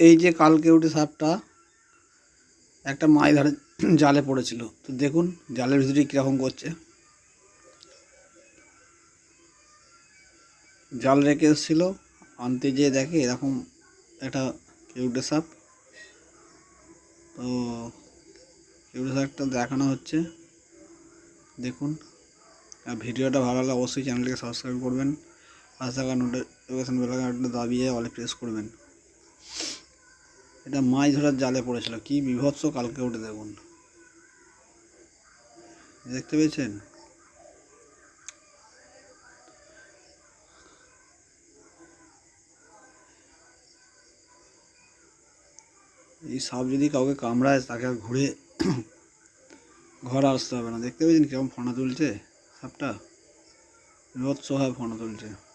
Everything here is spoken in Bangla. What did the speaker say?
এই যে কালকে উঠে সাপটা একটা মাছ ধরে জালে পড়েছিল। তো দেখুন, জালের ভিতরে কীরকম করছে। জাল রেখে এসেছিল, আনতে যেয়ে দেখে এরকম একটা কেউটে সাপ। তো কেউটে সাপটা দেখানো হচ্ছে। দেখুন, আর ভিডিওটা ভালো লাগলে অবশ্যই চ্যানেলটিকে সাবস্ক্রাইব করবেন। পাশে থাকা নোটিফিকেশন বেলাকানটা দাবিয়ে অলে প্রেস করবেন। এটা মাছ ধরার জালে পড়েছিল। কি বিভৎস কালকে উঠে দেখুন। দেখতে পেয়েছেন? এই সাপ যদি কাউকে কামড়ায়, তাকে ঘুরে ঘরে আসতে হবে না। দেখতে পেয়েছেন কেমন ফোনা তুলছে সাপটা? বিভৎসভাবে ফোনা তুলছে।